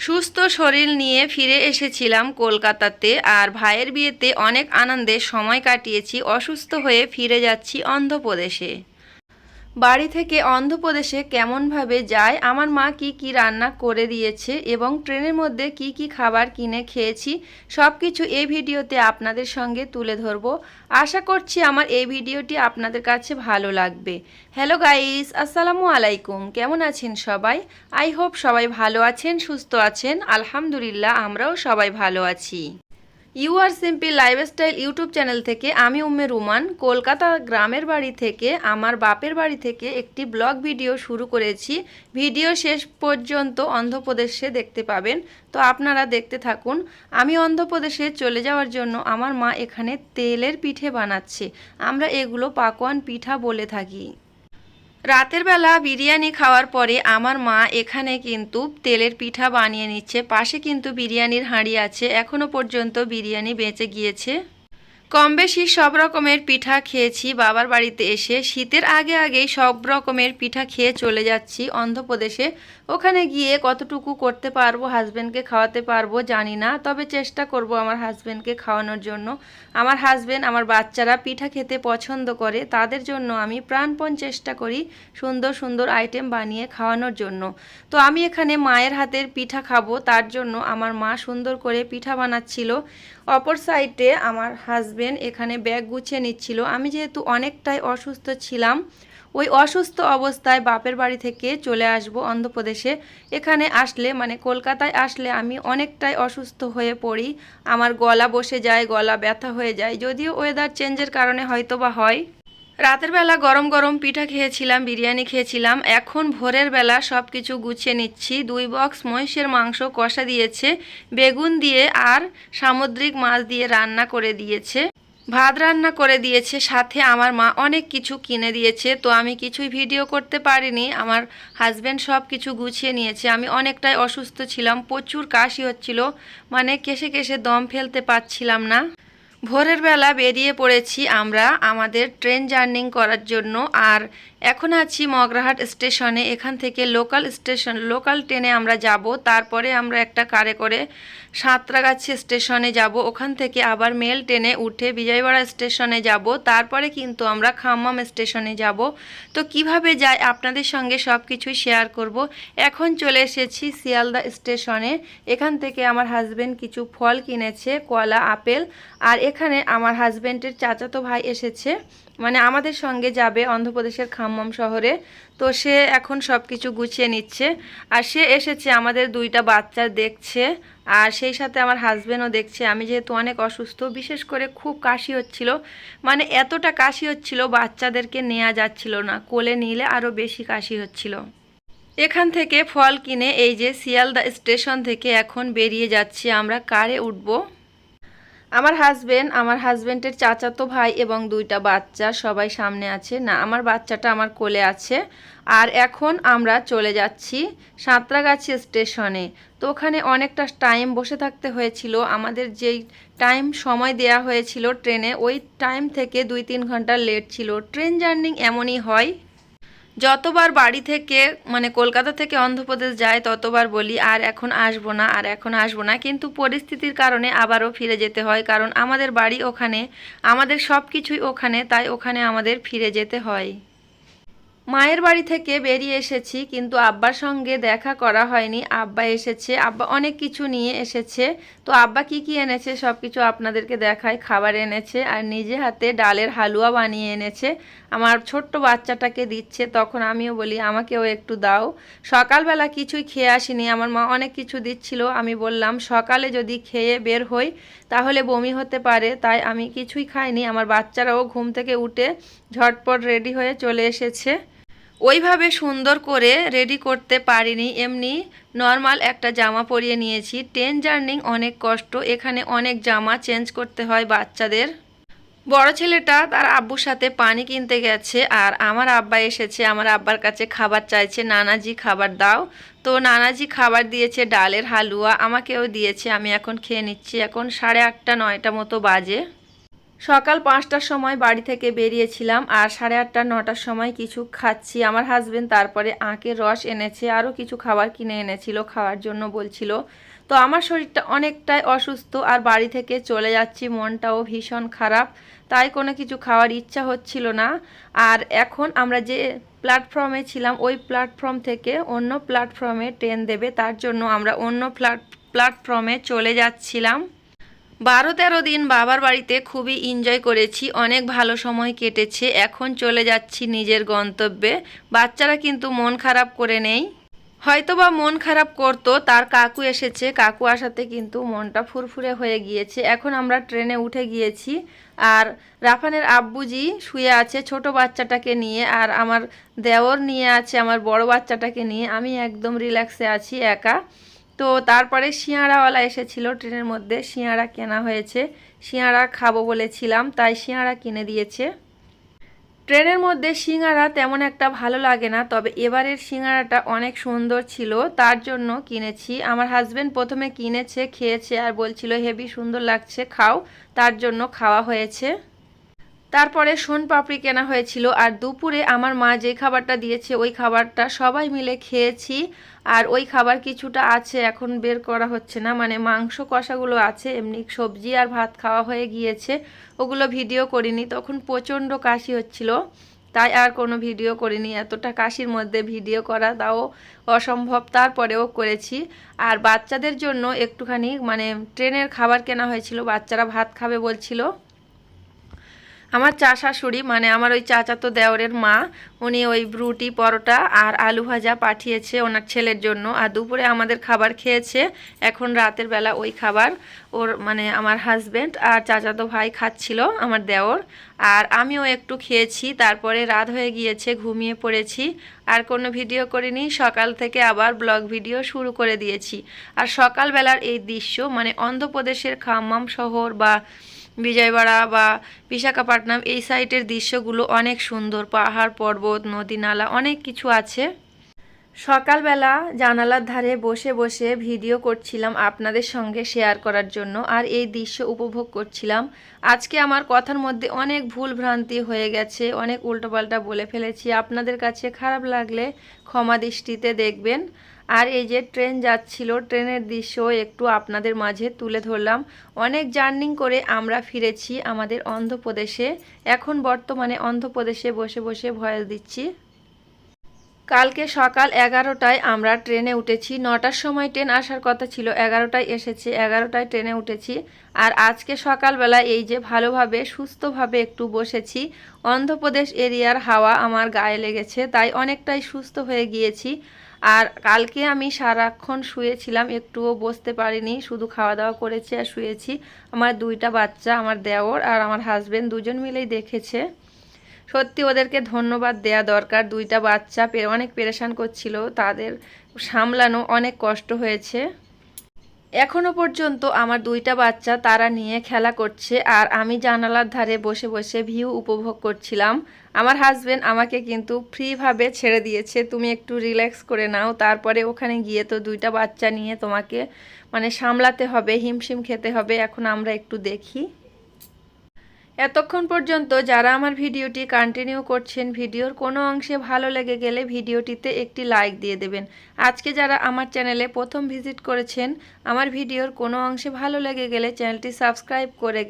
সুস্থ শরীর নিয়ে ফিরে এসেছিলাম কলকাতাতে আর ভাইয়ের বিয়েতে অনেক আনন্দে সময় কাটিয়েছি, অসুস্থ হয়ে ফিরে যাচ্ছি অন্ধ্রপ্রদেশে। বাড়ি থেকে অন্ধ্রপ্রদেশে কেমনভাবে যায়, আমার মা কি কি রান্না করে দিয়েছে এবং ট্রেনের মধ্যে কি কি খাবার কিনে খেয়েছি সব কিছু এই ভিডিওতে আপনাদের সঙ্গে তুলে ধরব। আশা করছি আমার এই ভিডিওটি আপনাদের কাছে ভালো লাগবে। হ্যালো গাইস আসসালামু আলাইকুম। কেমন আছেন সবাই? আই হোপ সবাই ভালো আছেন, সুস্থ আছেন। আলহামদুলিল্লাহ, আমরাও সবাই ভালো আছি। You are simple lifestyle YouTube channel থেকে আমি উম্মে রুমান। কলকাতা গ্রামের বাড়ি থেকে, আমার বাপের বাড়ি থেকে একটি ব্লগ ভিডিও শুরু করেছি। ভিডিও শেষ পর্যন্ত অন্ধ্রপ্রদেশে দেখতে পাবেন। তো আপনারা দেখতে থাকুন। আমি অন্ধ্রপ্রদেশে চলে যাওয়ার জন্য আমার মা এখানে তেলের পিঠে বানাচ্ছে। আমরা এগুলো পাকোয়ান পিঠা বলে থাকি। রাতের বেলা বিরিয়ানি খাওয়ার পরে আমার মা এখানে কিন্তু তেলের পিঠা বানিয়ে নিচ্ছে। পাশে কিন্তু বিরিয়ানির হাঁড়ি আছে। এখনও পর্যন্ত বিরিয়ানি বেঁচে গিয়েছে। কম বেশি সব রকমের পিঠা খেয়েছি। বাবার বাড়িতে এসে শীতের আগে আগেই সব রকমের পিঠা খেয়ে চলে যাচ্ছি অন্ধ্রপ্রদেশে। ওখানে গিয়ে কতটুকু করতে পারব হাজব্যান্ডকে খাওয়াতে পারব জানি না, তবে চেষ্টা করব আমার হাজব্যান্ডকে খাওয়ানোর জন্য। আমার হাজব্যান্ড আমার বাচ্চারা পিঠা খেতে পছন্দ করে, তাদের জন্য আমি প্রাণপণ চেষ্টা করি সুন্দর সুন্দর আইটেম বানিয়ে খাওয়ানোর জন্য। তো আমি এখানে মায়ের হাতের পিঠা খাব, তার জন্য আমার মা সুন্দর করে পিঠা বানাচ্ছিল। অপর সাইডে আমার হাজবেন্ড এখানে ব্যাগ গুছিয়ে নিচ্ছিল। আমি যেহেতু অনেকটাই অসুস্থ ছিলাম ওই অসুস্থ অবস্থায় বাপের বাড়ি থেকে চলে আসব অন্ধ্রপ্রদেশে। এখানে আসলে মানে কলকাতায় আসলে আমি অনেকটাই অসুস্থ হয়ে পড়ি। আমার গলা বসে যায়, গলা ব্যথা হয়ে যায়। যদিও ওয়েদার চেঞ্জের কারণে হয়তো বা হয়। রাতের বেলা গরম গরম পিঠা খেয়েছিলাম, বিরিয়ানি খেয়েছিলাম। এখন ভোরের বেলা সব কিছু গুছিয়ে নিচ্ছি। দুই বক্স মহিষের মাংস কষা দিয়েছে, বেগুন দিয়ে আর সামুদ্রিক মাছ দিয়ে রান্না করে দিয়েছে। ভাত রান্না করে দিয়েছে, সাথে আমার মা অনেক কিছু কিনে দিয়েছে, তো আমি কিছুই ভিডিও করতে পারিনি। আমার হাজব্যান্ড সব কিছু গুছিয়ে নিয়েছে। আমি অনেকটাই অসুস্থ ছিলাম, প্রচুর কাশি হচ্ছিল মানে কেসে কেসে দম ফেলতে পারছিলাম না। ভোরের বেলা বেরিয়ে পড়েছি আমরা আমাদের ট্রেন জার্নিং করার জন্য আর এখন আছি মগরাহাট স্টেশনে। এখান থেকে লোকাল স্টেশন, লোকাল ট্রেনে আমরা যাব। তারপরে আমরা একটা কারে করে সাঁতরাগাছি স্টেশনে যাব। ওখান থেকে আবার মেল ট্রেনে উঠে বিজয়বাড়া স্টেশনে যাব। তারপরে কিন্তু আমরা খাম্মাম স্টেশনে যাব। তো কীভাবে যাই আপনাদের সঙ্গে সব কিছুই শেয়ার করব। এখন চলে এসেছি শিয়ালদা স্টেশনে। এখান থেকে আমার হাজব্যান্ড কিছু ফল কিনেছে, কলা, আপেল। আর এখানে আমার হাজব্যান্ডের চাচাতো ভাই এসেছে। মানে আমাদের সঙ্গে যাবে অন্ধ্রপ্রদেশের খাম্মাম শহরে। তো সে এখন সব কিছু গুছিয়ে নিচ্ছে। আর সে এসেছে, আমাদের দুইটা বাচ্চা দেখছে। আর সেই সাথে আমার হাজব্যান্ডও দেখছে। আমি যেহেতু অনেক অসুস্থ, বিশেষ করে খুব কাশি হচ্ছিল। মানে এতটা কাশি হচ্ছিল, বাচ্চাদেরকে নেওয়া যাচ্ছিল না। কোলে নিলে আরও বেশি কাশি হচ্ছিল। এখান থেকে ফল কিনে এই যে শিয়ালদা স্টেশন থেকে এখন বেরিয়ে যাচ্ছি। আমরা কারে উঠবো? আমার হাজবেন্ড আমার হাজবেন্ডের চাচাতো ভাই এবং দুইটা বাচ্চা সবাই সামনে আছে। না, আমার বাচ্চাটা আমার কোলে আছে। আর এখন আমরা চলে যাচ্ছি সাঁতরাগাছি স্টেশনে তো ওখানে অনেকটা টাইম বসে থাকতে হয়েছিল। আমাদের যেই টাইম সময় দেয়া হয়েছিল ট্রেনে, ওই টাইম থেকে দুই তিন ঘণ্টা লেট ছিল। ট্রেন জার্নি এমনই হয় যতবার বাড়ি থেকে মানে কলকাতা থেকে অন্ধ্রপ্রদেশ যায় ততবার বলি, আর এখন আসব না, আর এখন আসব না। কিন্তু পরিস্থিতির কারণে আবারও ফিরে যেতে হয়, কারণ আমাদের বাড়ি ওখানে, আমাদের সব কিছুই ওখানে, তাই ওখানে আমাদের ফিরে যেতে হয়। মায়ের বাড়ি থেকে বেরিয়ে এসেছি, কিন্তু আব্বার সঙ্গে দেখা করা হয়নি। আব্বা এসেছে, আব্বা অনেক কিছু নিয়ে এসেছে। তো আব্বা কি কি এনেছে সব কিছু আপনাদেরকে দেখায় খাবার এনেছে আর নিজে হাতে ডালের হালুয়া বানিয়ে এনেছে। আমার ছোট্ট বাচ্চাটাকে দিচ্ছে, তখন আমিও বলি, আমাকেও একটু দাও। সকালবেলা কিছুই খেয়ে আসিনি, আমার মা অনেক কিছু দিচ্ছিল। আমি বললাম, সকালে যদি খেয়ে বের হই, তাহলে বমি হতে পারে। তাই আমি কিছুই খাইনি, আমার বাচ্চারাও ঘুম থেকে উঠে ঝটপট রেডি হয়ে চলে এসেছে। ওইভাবে সুন্দর করে রেডি করতে পারিনি। এমনি নর্মাল একটা জামা পরিয়ে নিয়েছি। ট্রেন জার্নিং অনেক কষ্ট। এখানে অনেক জামা চেঞ্জ করতে হয় বাচ্চাদের। বড় ছেলেটা তার আব্বুর সাথে পানি কিনতে গেছে আর আমার আব্বা এসেছে। আমার আব্বার কাছে খাবার চাইছে। নানাজি খাবার দাও। তো নানাজি খাবার দিয়েছে ডালের হালুয়া। আমাকেও দিয়েছে। আমি এখন খেয়ে নিচ্ছি। এখন সাড়ে আটটা, নয়টা মতো বাজে। সকাল পাঁচটার সময় বাড়ি থেকে বেরিয়েছিলাম আর সাড়ে আটটা, নটার সময় কিছু খাচ্ছি। আমার হাজবেন্ড তারপরে আঁকের রস এনেছে, আরও কিছু খাবার কিনে এনেছিল, খাওয়ার জন্য বলছিল। তো আমার শরীরটা অনেকটাই অসুস্থ আর বাড়ি থেকে চলে যাচ্ছি, মনটাও ভীষণ খারাপ। তাই কোনো কিছু খাওয়ার ইচ্ছা হচ্ছিল না। আর এখন আমরা যে প্ল্যাটফর্মে ছিলাম, ওই প্ল্যাটফর্ম থেকে অন্য প্ল্যাটফর্মে ট্রেন দেবে, তার জন্য আমরা অন্য প্ল্যাট প্ল্যাটফর্মে চলে যাচ্ছিলাম। বারো তেরো দিন বাবার বাড়িতে খুবই এনজয় করেছি। অনেক ভালো সময় কেটেছে। এখন চলে যাচ্ছি নিজের গন্তব্যে। বাচ্চারা কিন্তু মন খারাপ করে নেই। হয়তো বা মন খারাপ করতো, তার কাকু এসেছে। কাকু আসাতে কিন্তু মনটা ফুরফুরে হয়ে গিয়েছে। এখন আমরা ট্রেনে উঠে গিয়েছি। আর রাফানের আব্বুজি শুয়ে আছে ছোট বাচ্চাটাকে নিয়ে আর আমার দেওর নিয়ে আছে, আমার বড় বাচ্চাটাকে নিয়ে। আমি একদম রিল্যাক্সে আছি, একা। তো তারপরে শিয়াড়াওয়ালা এসেছিল ট্রেনের মধ্যে। শিয়াড়া কেনা হয়েছে। শিয়াড়া খাব বলেছিলাম, তাই শিয়াড়া কিনে দিয়েছে। ট্রেনের মধ্যে সিঙ্গারা তেমন একটা ভালো লাগে না, তবে এবারের সিঙ্গারাটা অনেক সুন্দর ছিল, তার জন্য কিনেছি। আমার হাজব্যান্ড প্রথমে কিনেছে, খেয়েছে আর বলছিল, হেভি সুন্দর লাগছে, খাও। তার জন্য খাওয়া হয়েছে। তারপরে সোন পাপড়ি কেনা হয়েছিল আর দুপুরে আমার মা যে খাবারটা দিয়েছে ওই খাবারটা সবাই মিলে খেয়েছি আর ওই খাবার কিছুটা আছে, এখন বের করা হচ্ছে না। মানে মাংস কষাগুলো আছে, এমনি সবজি আর ভাত খাওয়া হয়ে গিয়েছে, ওগুলো ভিডিও করিনি। তখন প্রচণ্ড কাশি হচ্ছিল, তাই আর কোনো ভিডিও করিনি। এতটা কাশির মধ্যে ভিডিও করা তাও অসম্ভব। তারপরেও করেছি। আর বাচ্চাদের জন্য একটুখানি মানে ট্রেনের খাবার কেনা হয়েছিল, বাচ্চারা ভাত খাবে বলছিল। আমার চা শাশুড়ি মানে আমার ওই চাচাতো দেওরের মা, উনি ওই রুটি, পরোটা আর আলু ভাজা পাঠিয়েছে ওনার ছেলের জন্য। আর দুপুরে আমাদের খাবার খেয়েছে, এখন রাতের বেলা ওই খাবার ওর মানে আমার হাজব্যান্ড আর চাচাতো ভাই খাচ্ছিল আমার দেওর। আর আমিও একটু খেয়েছি, তারপরে রাত হয়ে গিয়েছে, ঘুমিয়ে পড়েছি। আর কোনো ভিডিও করিনি, সকাল থেকে আবার ব্লগ ভিডিও শুরু করে দিয়েছি। আর সকালবেলার এই দৃশ্য মানে অন্ধ্রপ্রদেশের খাম্মাম শহর বা বিজয়বাড়া বা বিশাখাপাট্টনাম এই সাইটের দৃশ্যগুলো অনেক সুন্দর, পাহাড়, পর্বত, নদী, নালা, অনেক কিছু আছে। সকালবেলা জানালার ধারে বসে বসে ভিডিও করছিলাম আপনাদের সঙ্গে শেয়ার করার জন্য আর এই দৃশ্য উপভোগ করছিলাম। আজকে আমার কথার মধ্যে অনেক ভুল ভ্রান্তি হয়ে গেছে, অনেক উল্টোপাল্টা বলে ফেলেছি। আপনাদের কাছে খারাপ লাগলে ক্ষমা দৃষ্টিতে দেখবেন। আর এই যে ট্রেন যাচ্ছিল, ট্রেনের দৃশ্য একটু আপনাদের মাঝে তুলে ধরলাম। অনেক জার্নিং করে আমরা ফিরেছি আমাদের অন্ধ্রপ্রদেশে। এখন বর্তমানে অন্ধ্রপ্রদেশে বসে বসে ভয়েস দিচ্ছি। কালকে সকাল এগারোটায় আমরা ট্রেনে উঠেছি। নটার সময় ট্রেন আসার কথা ছিল, এগারোটায় এসেছে, এগারোটায় ট্রেনে উঠেছি। আর আজকে সকালবেলা এই যে ভালোভাবে, সুস্থভাবে একটু বসেছি। অন্ধ্রপ্রদেশ এরিয়ার হাওয়া আমার গায়ে লেগেছে, তাই অনেকটাই সুস্থ হয়ে গিয়েছি। আর কালকে আমি সারাক্ষণ শুয়েছিলাম, একটুও বসতে পারিনি, শুধু খাওয়া দাওয়া করেছি আর শুয়েছি। আমার দুইটা বাচ্চা, আমার দেওর আর আমার হাজবেন্ড দুজন মিলেই দেখেছে। সত্যি ওদেরকে ধন্যবাদ দেয়া দরকার। দুইটা বাচ্চা অনেক পেরেশান করছিল, তাদের সামলানো অনেক কষ্ট হয়েছে। এখনও পর্যন্ত আমার দুইটা বাচ্চা তারা নিয়ে খেলা করছে, আর আমি জানালার ধারে বসে বসে ভিউ উপভোগ করছিলাম। আমার হাজবেন্ড আমাকে কিন্তু ফ্রিভাবে ছেড়ে দিয়েছে, তুমি একটু রিল্যাক্স করে নাও, তারপরে ওখানে গিয়ে তো দুইটা বাচ্চা নিয়ে তোমাকে মানে সামলাতে হবে, হিমশিম খেতে হবে, এখন আমরা একটু দেখি। এতক্ষণ পর্যন্ত যারা আমার ভিডিওটি কন্টিনিউ করছেন, ভিডিওর কোনো অংশে ভালো লেগে গেলে ভিডিওটিতে একটি লাইক দিয়ে দেবেন। আজকে যারা আমার চ্যানেলে প্রথম ভিজিট করেছেন, আমার ভিডিওর কোনো অংশে ভালো লেগে গেলে চ্যানেলটি সাবস্ক্রাইব করে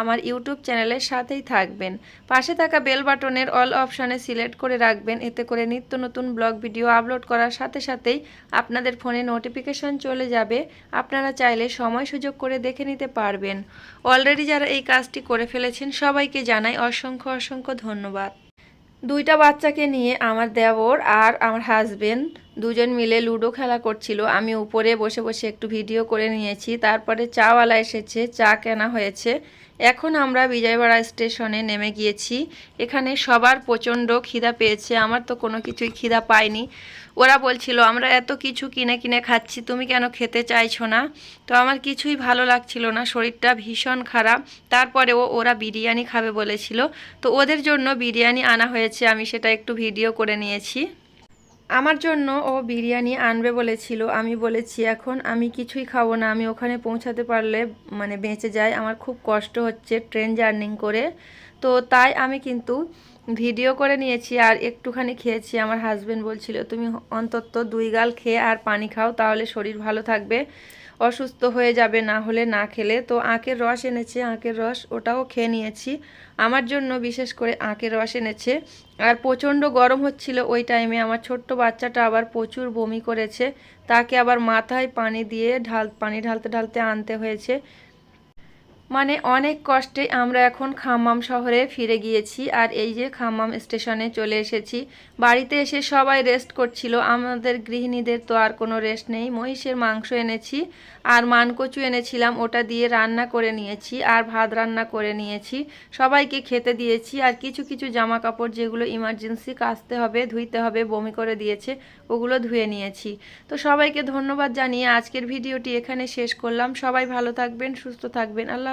আমার ইউটিউব চ্যানেলের সাথেই থাকবেন। পাশে থাকা বেল বাটনের অল অপশানে সিলেক্ট করে রাখবেন। এতে করে নিত্য নতুন ব্লগ ভিডিও আপলোড করার সাথে সাথেই আপনাদের ফোনে নোটিফিকেশন চলে যাবে। আপনারা চাইলে সময় সুযোগ করে দেখে নিতে পারবেন। অলরেডি যারা এই কাজটি করে ফেলেছেন সবাইকে জানাই অসংখ্য অসংখ্য ধন্যবাদ। দুইটা বাচ্চাকে নিয়ে আমার দেওর আর আমার হাজবেন্ড দুজন মিলে লুডো খেলা করছিল। আমি উপরে বসে বসে একটু ভিডিও করে নিয়েছি। তারপরে চাওয়ালা এসেছে, চা কেনা হয়েছে। এখন আমরা বিজয়বাড়া স্টেশনে নেমে গিয়েছি। এখানে সবার প্রচণ্ড খিদা পেয়েছে। আমার তো কোনো কিছুই খিদা পাইনি ওরা বলছিল, আমরা এত কিছু কিনে কিনে খাচ্ছি, তুমি কেন খেতে চাইছো না? তো আমার কিছুই ভালো লাগছিল না, শরীরটা ভীষণ খারাপ। তারপরেও ওরা বিরিয়ানি খাবে বলেছিল। তো ওদের জন্য বিরিয়ানি আনা হয়েছে, আমি সেটা একটু ভিডিও করে নিয়েছি। আমার জন্য ও বিরিয়ানি আনবে বলেছিল, আমি বলেছি, এখন আমি কিছুই খাব না, আমি ওখানে পৌঁছাতে পারলে মানে বেঁচে যাই। আমার খুব কষ্ট হচ্ছে ট্রেন জার্নিং করে। তো তাই আমি কিন্তু ভিডিও করে নিয়েছি আর একটুখানি খেয়েছি। আমার হাজবেন্ড বলছিল, তুমি অন্তত দুই গাল খেয়ে আর পানি খাও, তাহলে শরীর ভালো থাকবে। অসুস্থ হয়ে যাবে না হলে না খেলে। তো আখের রস এনেছে আখের রস ওটাও খেয়ে নিয়েছি। আমার জন্য বিশেষ করে আখের রস এনেছে। আর প্রচণ্ড গরম হচ্ছিল ওই টাইমে আমার ছোট্ট বাচ্চাটা আবার প্রচুর বমি করেছে। তাকে আবার মাথায় পানি দিয়ে ঢাল, পানি ঢালতে ঢালতে আনতে হয়েছে। মানে অনেক কষ্টে আমরা এখন খাম্মাম শহরে ফিরে গিয়েছি আর এই যে খাম্মাম স্টেশনে চলে এসেছি। বাড়িতে এসে সবাই রেস্ট করছিল। আমাদের গৃহিণীদের তো আর কোনো রেস্ট নেই। মহিষের মাংস এনেছি আর মানকচু এনেছিলাম। ওটা দিয়ে রান্না করে নিয়েছি আর ভাত রান্না করে নিয়েছি। সবাইকে খেতে দিয়েছি আর কিছু কিছু জামা কাপড় যেগুলো ইমার্জেন্সি কাচতে হবে, ধুইতে হবে, বমি করে দিয়েছে, ওগুলো ধুয়ে নিয়েছি। তো সবাইকে ধন্যবাদ জানিয়ে আজকের ভিডিওটি এখানে শেষ করলাম। সবাই ভালো থাকবেন, সুস্থ থাকবেন। আল্লাহ